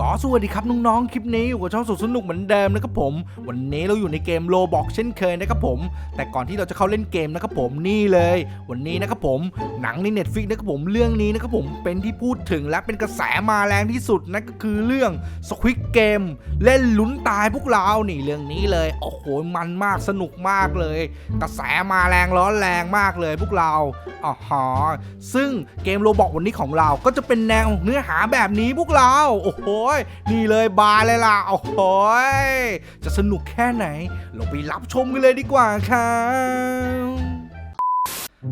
ก็สวัสดีครับน้องๆ คลิปนี้อยู่กับช่องสดสนุกเหมือนเดิมนะครับผม วันนี้เราอยู่ในเกมโลบอกเช่นเคยนะครับผม แต่ก่อนที่เราจะเข้าเล่นเกมนะครับผมนี่เลย วันนี้นะครับผมหนังใน Netflix นะครับผมเรื่องนี้นะครับผมเป็นที่พูดถึงและเป็นกระแสมาแรงที่สุดนั่นก็คือเรื่อง Squid Game เล่นลุ้นตายพวกเรานี่เรื่องนี้เลยโอ้โหมันมากสนุกมากเลย กระแสมาแรงร้อนแรงมากเลยพวกเราอ๋อฮะซึ่งเกมโลบอกวันนี้ของเราก็จะเป็นแนวเนื้อหาแบบนี้พวกเราโอ้โหยนี่เลยบายเลยล่ะโอ้โหจะสนุกแค่ไหนเราไปรับชมกันเลยดีกว่าครับ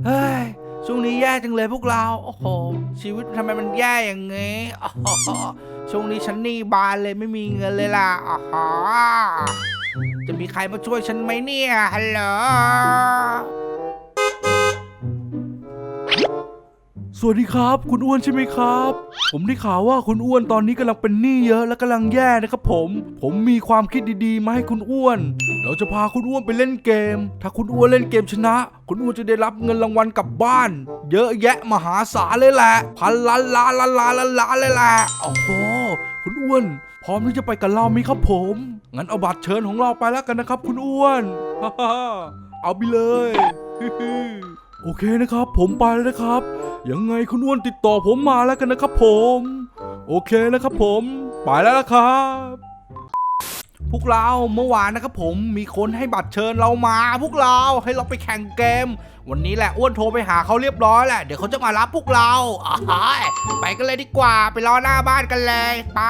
เฮ้ยช่วงนี้แย่จังเลยพวกเรา โอ้โห ชีวิตทำไมมันแย่อย่างงี้อ๋อช่วงนี้ฉันหนี้บานเลยไม่มีเงินเลยล่ะอ๋อจะมีใครมาช่วยฉันไหมเนี่ย ฮัลโหล สวัสดีครับ คุณอ้วนใช่ไหมครับ ผมได้ข่าวว่าคุณอ้วนตอนนี้กำลังเป็นหนี้เยอะและกำลังแย่นะครับผม ผมมีความคิดดีๆ มาให้คุณอ้วน เราจะพาคุณอ้วนไปเล่นเกม ถ้าคุณอ้วนเล่นเกมชนะ คุณอ้วนจะได้รับเงินรางวัลกลับบ้าน เยอะแยะมหาศาลเลยแหละพันล้านล้านล้านล้านล้านเลยแหละโอ้โหคุณอ้วน พร้อมที่จะไปกับเราไหมครับผม งั้นเอาบัตรเชิญของเราไปแล้วกันนะครับ คุณอ้วนเอาไปเลย โอเคนะครับ ผมไปแล้วนะครับ ยังไงคุณอ้วนติดต่อผมมาแล้วกันนะครับผม โอเคนะครับผม ไปแล้วนะครับ พวกเราเมื่อวานนะครับผมมีคนให้บัตรเชิญเรามา พวกเราให้เราไปแข่งเกม วันนี้แหละอ้วนโทรไปหาเขาเรียบร้อยแหละเดี๋ยวเขาจะมารับพวกเราอ้ายไปกันเลยดีกว่าไปรอหน้าบ้านกันเลยไป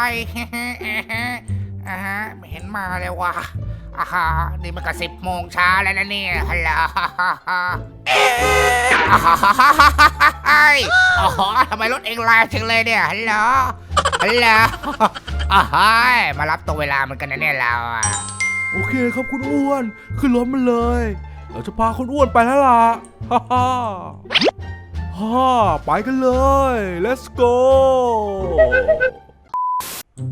อ่าฮะไม่เห็นมาเลยว่ะ อ่าฮะนี่มันก็สิบโมงเช้าแล้วนะเนี่ยฮัลโหลไอ้อ๋อทำไมรถเองแรงจังเลยเนี่ยฮัลโหลฮัลโหลอ๋อมารับตรงเวลาเหมือนกันนะเนี่ยเราอะโอเคครับคุณอ้วนขึ้นรถมาเลย เราจะพาคุณอ้วนไปแล้วล่ะฮ่าฮ่าฮ่าไปกันเลย let's go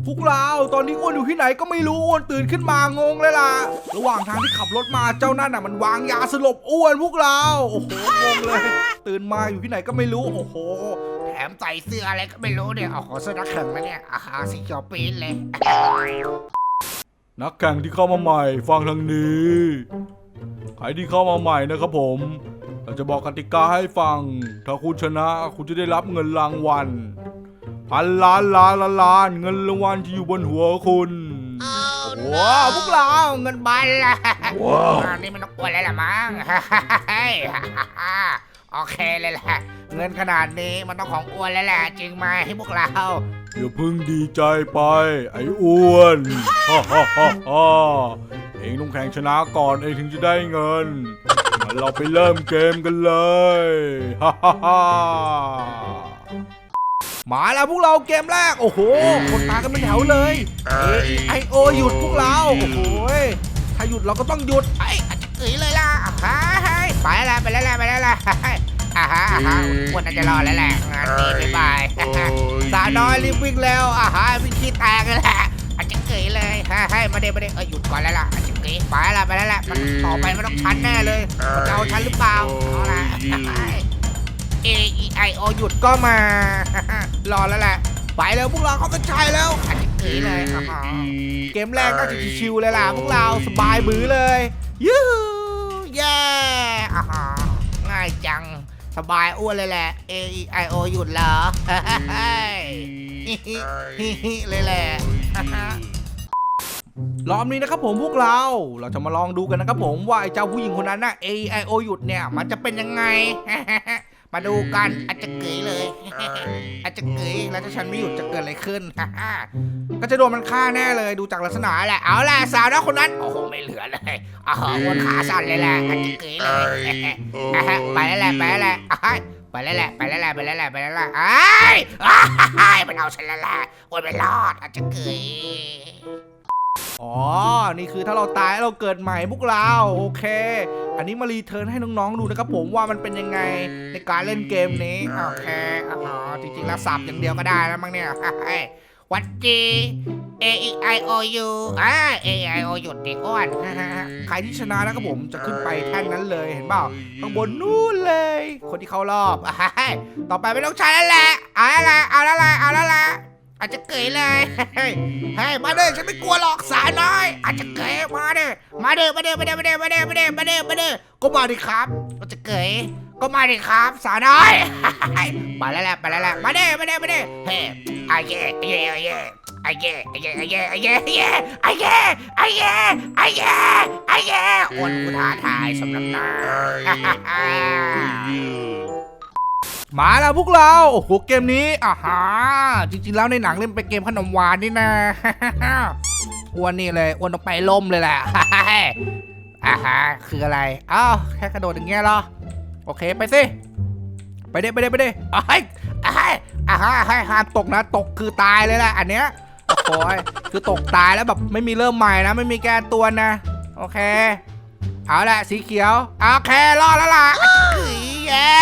พวกเราตอนนี้อ้วนอยู่ที่ไหนก็ไม่รู้อ้วนตื่นขึ้นมางงเลยล่ะ ระหว่างทางที่ขับรถมาเจ้านั่นน่ะมันวางยาสลบอ้วนพวกเราโอ้โหงงเลย ตื่นมาอยู่ที่ไหนก็ไม่รู้โอ้โห แถมใส่เสื้ออะไรก็ไม่รู้เนี่ยโอ้โหเสื้อนักแข่งนะเนี่ยอาหาสีเขียวปีนเลย นักแข่งที่เข้ามาใหม่ ฟังทางนี้ใครที่เข้ามาใหม่นะครับผมเราจะบอกกติกาให้ฟัง ถ้าคุณชนะคุณจะได้รับเงินรางวัล พันล้านล้านล้านล้านเงินรางวัลที่อยู่บนหัวคุณว้าวพวกเราเงินบานละว้าวอันนี้มันต้องอวดอะไรล่ะมั้งโอเคเลยแหละเงินขนาดนี้มันต้องของอ้วนแล้วแหละจริงไหมพวกเราอย่าเพิ่งดีใจไป ไอ้อ้วนฮ่าฮ่าฮ่าฮ่าเองต้องแข่งชนะก่อนเองถึงจะได้เงินงั้นเราไปเริ่มเกมกันเลยฮ่าฮ่าฮ่า มาแล้วพวกเราเกมแรก โอ้โหคนตากันเป็นแถวเลยไอโอหยุดพวกเราโอ้โหยถ้าหยุดเราก็ต้องหยุดไอ้อาจจะเกยเลยล่ะฮะไปแล้วไปแล้วไปแล้วไปแล้วอ่าฮะอ่าฮะอ้วนน่าจะรอดแล้วแหละงานนี้บ๊ายบายสาวน้อยรีบวิ่งเร็วอ่าฮะวิ่งขี้แตกเลยแหละอาจจะเกยเลยให้มาเดี๋ยวมาเดี๋ยวเออหยุดก่อนแล้วล่ะอาจจะเกยไปแล้วไปแล้วแหละมันต่อไปมันต้องชันแน่เลยมันจะเอาชันหรือเปล่าเอาละ A E I O หยุดก็มา รอแล้วแหละ ไปแล้วพวกเราเข้ากันชายแล้วอันนี้เกยเลยอ่าฮะเกมแรกน่าจะชิวๆเลยล่ะพวกเราสบายบือเลยยูฮูเย้อ่าฮะง่ายจัง สบายอ้วนเลยแหละ A E I O หยุดเหรอฮิฮิฮิฮิเลยแหละรอบนี้นะครับผมพวกเราเราจะมาลองดูกันนะครับผมว่าไอ้เจ้าผู้หญิงคนนั้นน่ะ A E I O หยุดเนี่ย มันจะเป็นยังไง มาดูกันอาจจะเกยเลย อาจจะเกยแล้วถ้าฉันไม่หยุดจะเกิดอะไรขึ้น ก็จะโดนมันฆ่าแน่เลยดูจากลักษณะแหละเอาล่ะสาวน้อยคนนั้นโอ้โหไม่เหลือเลยอ๋อวนขาสั่นเลยแหละอาจจะเกยเลยอะฮะไปแล้วแหละไปแล้วแหละอ้ายไปแล้วแหละไปแล้วแหละไปแล้วแหละไปแล้วแหละอ้ายอ้ายมันเอาฉันแล้วแหละโอ้ยไม่รอดอาจจะเกย อ๋อ นี่คือถ้าเราตายแล้วเราเกิดใหม่พวกเราโอเค อันนี้มารีเทิร์นให้น้องๆดูนะครับผมว่ามันเป็นยังไงในการเล่นเกมนี้โอเคอ๋อจริงๆแล้วสับอย่างเดียวก็ได้แล้วมั้งเนี่ยวัดจี A E I O U อ่า A E I O หยุดดิอ้วนใครที่ชนะนะครับผมจะขึ้นไปแท่นนั้นเลยเห็นเปล่าข้างบนนู่นเลย คนที่เข้ารอบ ต่อไปไม่ต้องใช้แล้วแหละ เอาแล้วแหละเอาแล้วแหละเอาแล้วแหละ อาจจะเกยเลยเฮ้ยเฮ้ยมาเด้อฉันไม่กลัวหรอกสาวน้อย อาจจะเกยมาเด้อมาเด้อมาเด้อมาเด้อมาเด้อมาเด้อมาเด้อมาเด้อมาเด้อก็มาดิครับอาจจะเกยก็มาดิครับสาวน้อยไปแล้วแหละไปแล้วแหละมาเด้อมาเด้อมาเด้อเฮ้ยไอ้เย่ไอ้เย่ไอ้เย่ไอ้เย่ไอ้เย่ไอ้เย่ไอ้เย่ไอ้เย่ไอ้เย่ไอ้เย่ไอ้เย่อ้วนกูท้าทายสำนักหน้า มาแล้วพวกเราโอ้โหเกมนี้อ่าฮะจริงๆแล้วในหนังเล่นเป็นเกมขนมหวานนี่นะอ้วนนี่เลยอ้วนต้องไปล่มเลยแหละอ่าฮะคืออะไรอ้าวแค่กระโดดอย่างเงี้ยเหรอโอเคไปสิไปเด้ไปเด้ไปเด้เอ้ยเอ้ยอ่าฮะให้ห้ามตกนะ ตกคือตายเลยแหละอันเนี้ยโอ้ยคือตกตายแล้วแบบไม่มีเริ่มใหม่นะ ไม่มีแก้ตัวนะ โอเค เอาละสีเขียว โอเค รอดแล้วล่ะ แย่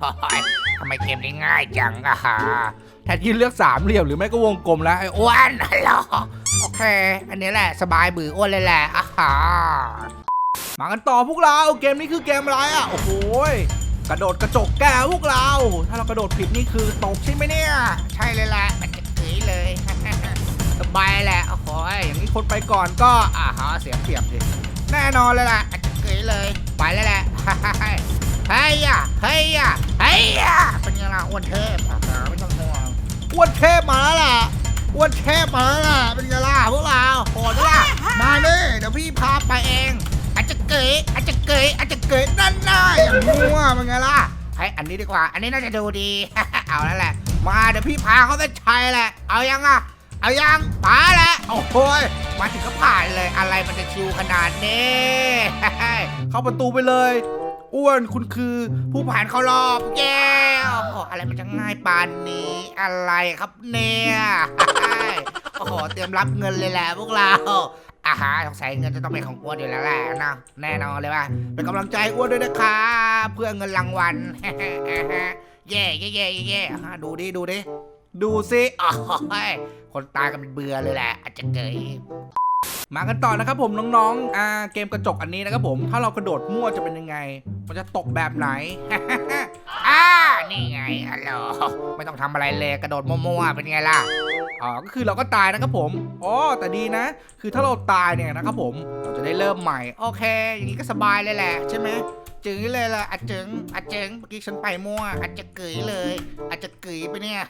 โอ้ยทำไมเกมนี้ง่ายจังอะฮะแทนที่เลือกสามเหลี่ยมหรือไม่ก็วงกลมแล้วไอ้โอ้อ้วนเหรอโอเค อันนี้แหละสบายบืออ้วนเลยแหละอ่าฮะมากันต่อพวกเราเกมนี้คือเกมอะไรอะโอ้โหยกระโดดกระจกแก้วพวกเรา ถ้าเรากระโดดผิดนี่คือตกใช่ไหมเนี่ย ใช่เลยแหละมันจะกึ๋ยเลยสบายแหละโอ้โหยอย่างนี้คนไปก่อนก็อ่าฮะเสียเปรียบดิแน่นอนเลยล่ะอาจจะเกยเลย ไปแล้วแหละ เฮ้ยอะเฮ้ยอะเฮ้ยอะเป็นยังไงล่ะอ้วนเทพอ่าฮะไม่ต้องห่วงอ้วนเทพมาแล้วล่ะอ้วนเทพมาแล้วล่ะเป็นยังไงล่ะพวกเราโหดล่ะมาเน่เดี๋ยวพี่พาไปเองอาจจะเกยอาจจะเกยอาจจะเกยนั่นน่ะอย่างมั่วเป็นไงล่ะให้อันนี้ดีกว่า อันนี้น่าจะดูดี เอาแล้วแหละ มาเดี๋ยวพี่พาเขาไปชัยแหละ เอายังอะ เอายังมาแหล้วโอ้โหยมาถึงก็ผ่านเลย อะไรมันจะชิวขนาดนี้ เข้าประตูไปเลย อ้วนคุณคือผู้ผ่านเข้ารอบเย้โอ้โหอะไรมันจะง่ายปานนี้ อะไรครับเนี่ยโอ้โหเตรียมรับเงินเลยแหละพวกเราอาหารสงสัยเงินจะต้องเป็นของอ้วนอยู่แล้วแหละนะแน่นอนเลยว่าเป็นกำลังใจอ้วนด้วยนะคะเพื่อเงินรางวัลเย่เย่เย่เย่อะดูดิดูดิดูสิโอ้ยคนตายกันเป็นเบื่อเลยแหละอาจจะเกย มากันต่อนะครับผมน้องๆอ่าเกมกระจกอันนี้นะครับผม ถ้าเรากระโดดมั่วจะเป็นยังไง มันจะตกแบบไหน อ่านี่ไงฮัลโหลไม่ต้องทำอะไรเลยกระโดดมั่วๆเป็นไงล่ะอ๋อก็คือเราก็ตายนะครับผมอ๋อแต่ดีนะ คือถ้าเราตายเนี่ยนะครับผมเราจะได้เริ่มใหม่ โอเค อย่างนี้ก็สบายเลยแหละใช่ไหมจึงเลยล่ะอาจจึงอาจจึงเมื่อกี้ฉันไปมั่วอาจจะเกยเลย อาจจะเกยไปเนี่ย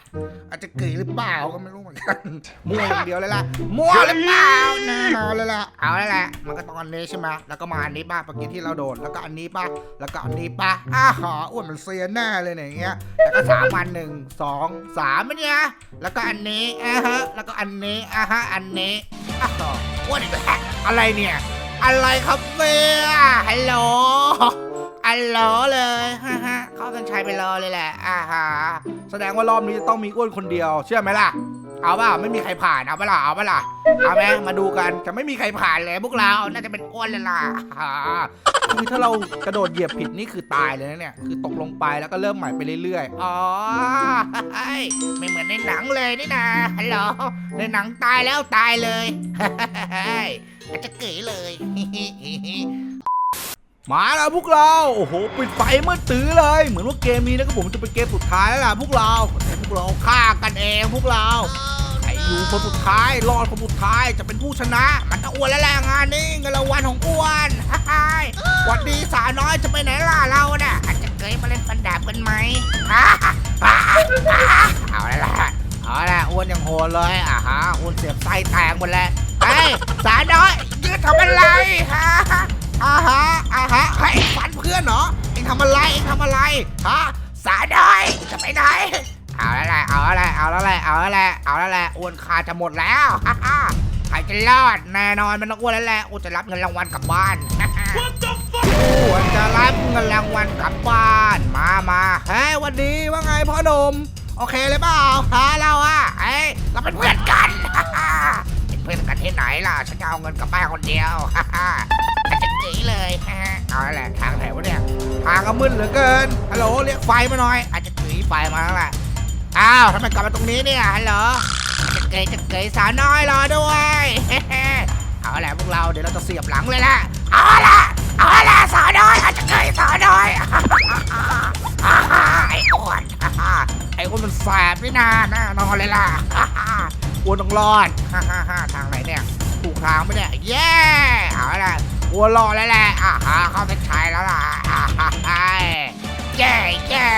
อาจจะเกยหรือเปล่าก็ไม่รู้เหมือนกันมั่วอย่างเดียวเลยล่ะมั่วหรือเปล่าแน่นอนเลยล่ะเอาแล้วแหละมันก็ต้องอันนี้ใช่ไหมแล้วก็มาอันนี้ป่ะเมื่อกี้ที่เราโดดแล้วก็อันนี้ป่ะแล้วก็อันนี้ป่ะอ้าหออ้วนมันเซียนแน่เลยเนี่ยอย่างเงี้ย แล้วก็สามอันหนึ่งสองสามอันเนี่ยแล้วก็อันนี้อะฮะ แล้วก็อันนี้อะฮะ อันนี้อ้วอ้วนอีกแล้วอะไรเนี่ย อะไรครับเฟียฮัลโหลฮัลโหลเลยฮ่าฮ่าเข้ากันชัยไปรอเลยแหละอ่าฮะแสดงว่ารอบนี้จะต้องมีอ้วนคนเดียว เชื่อไหมล่ะ เอาเปล่าไม่มีใครผ่านเอาเปล่าเอาเปล่าเอาไหมมาดูกันจะไม่มีใครผ่านเลยพวกเราน่าจะเป็นอ้วนเลยล่ะคือถ้าเรากระโดดเหยียบผิดนี่คือตายเลยนะเนี่ยคือตกลงไปแล้วก็เริ่มใหม่ไปเรื่อยๆอ๋อไม่เหมือนในหนังเลยนี่นะฮัลโหลในหนังตายแล้วตายเลยฮ้ยอาจจะเก๋เลยมาแล้วพวกเรา โอ้โหปิดไฟมืดตื้อเลย เหมือนว่าเกมนี้นะครับผมจะเป็นเกมสุดท้ายแล้วล่ะพวกเราแต่พวกเราฆ่ากันเองพวกเรา อยู่คนสุดท้าย รอดคนสุดท้ายจะเป็นผู้ชนะ มันต้องอ้วนแล้วแหละงานนี้เงินรางวัลของอ้วนฮ่าฮ่าวัดดีสาวน้อยจะไปไหนล่ะเราเนี่ยอาจจะเคยมาเล่นฟันดาบกันไหมฮ่าฮ่าฮ่าฮ่าเอาแล้วล่ะเอาละอ้วนยังโหดเลยอะฮะอ้วนเสียบไส้แตกหมดแล้วเฮ้ยสาวน้อยยืดทำอะไรฮะอ่าฮะอ่าฮะเฮ้ยฟันเพื่อนเหรอเอ็งทำอะไรเอ็งทำอะไรฮะสาวน้อยจะไปไหน เอาแล้วแหละเอาแล้วแหละเอาแล้วแหละเอาแล้วแหละเอาแล้วแหละอ้วนคาจะหมดแล้วฮ่าฮ่าใครจะรอดแน่นอนมันต้องอ้วนแล้วแหละอ้วนจะรับเงินรางวัลกลับบ้านฮ่าฮ่าอ้วนจะรับเงินรางวัลกลับบ้าน มามาเฮ้ยวันดีว่าไงพ่อหนุ่มโอเคเลยเปล่าฮะเราอะเอ้ยเราเป็นเพื่อนกันฮ่าฮ่าเป็นเพื่อนกันที่ไหนล่ะฉันจะเอาเงินกลับบ้านคนเดียวฮ่าฮ่าอาจจะเก๋เลยฮ่าฮ่าเอาแล้วแหละทางไหนวะเนี่ยทางก็มืดเหลือเกินฮัลโหลเรียกไฟมาหน่อย อาจจะเก๋ไฟมาแล้วแหละ อ้าวทำไมกลับมาตรงนี้เนี่ยฮัลโหลจะเกยจะเกยสาวน้อยรอด้วยเอาแหละพวกเราเดี๋ยวเราจะเสียบหลังเลยละเอาละเอาละสาวน้อยอาจจะเกยสาวน้อยไอ้อ้วนไอ้อ้วนมันแสบนี่นาแน่นอนเลยล่ะอ้วนต้องรอดทางไหนเนี่ยถูกทางไหมเนี่ยเย้เอาละอ้วนรอดแล้วแหละอ่าฮะเข้าเส้นชัยแล้วล่ะเย้เย้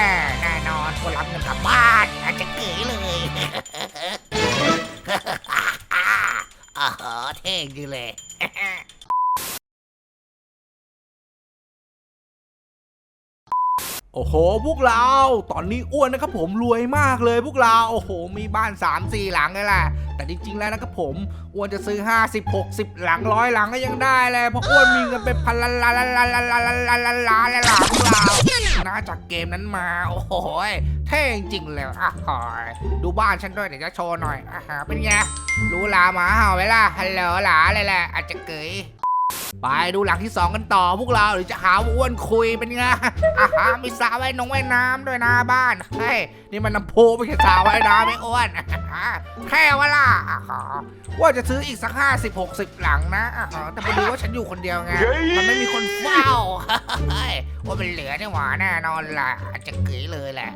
แน่นอนกูรับเงินกลับบ้านอา จจะเก๋เลยอ่าฮะเท่จริงเลย โอ้โห พวกเรา ตอนนี้อ้วนนะครับผมรวยมากเลยพวกเรา โอ้โห มีบ้าน 3 4 หลังเลยแหละแต่จริงๆแล้วนะครับผมอ้วนจะซื้อ 50 60 หลังร้อยหลังก็ยังได้เลยเพราะอ้วนมีเงินเป็นพันล้านล้านล้านล้านล้านล้านล้านล้านล้านเลยล่ะพวกเราน่าจากเกมนั้นมา โอ้โหเท่จริงเลยอะหอยดูบ้านฉันด้วยเดี๋ยวจะโชว์หน่อยอะเป็นไงรู้ลาหมาเห่าไหมล่ะฮัลโหลหลาเลยแหละอาจจะเกย ไปดูหลังที่สองกันต่อพวกเราหรือจะหาว่าอ้วนคุยเป็นไงอาหามีสระว่ายนงว่ายน้ำด้วยนะบ้านเฮ้ยนี่มันน้ำพุไม่ใช่สระว่ายน้ำไม่อ้วนแค่ว่าล่ะอ่าฮะว่าจะซื้ออีกสักห้าสิบหกสิบหลังนะอ่าฮะแต่พอดีว่าฉันอยู่คนเดียวไงมันไม่มีคนเฝ้าเฮ้ยว่ามันเหลือนี่หว่าแน่นอนแหละอาจจะเกยเลยแหละ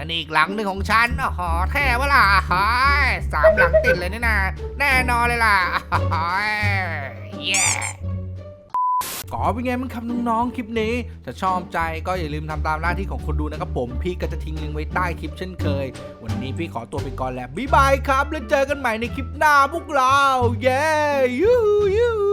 นั่นอีกหลังหนึ่งของฉันอ๋อแท้วะล่ะเฮ้ยสามหลังติดเลยนี่นะแน่นอนเลยล่ะเฮ้ยเย้ ก็เป็นไงมันครับน้องๆ คลิปนี้ถ้าชอบใจก็อย่าลืมทำตามหน้าที่ของคนดูนะครับผม พี่ก็จะทิ้งลิงก์ไว้ใต้คลิปเช่นเคย วันนี้พี่ขอตัวไปก่อนแล้วบ๊ายบายครับ แล้วเจอกันใหม่ในคลิปหน้าพวกเรา เย้ยูฮูยู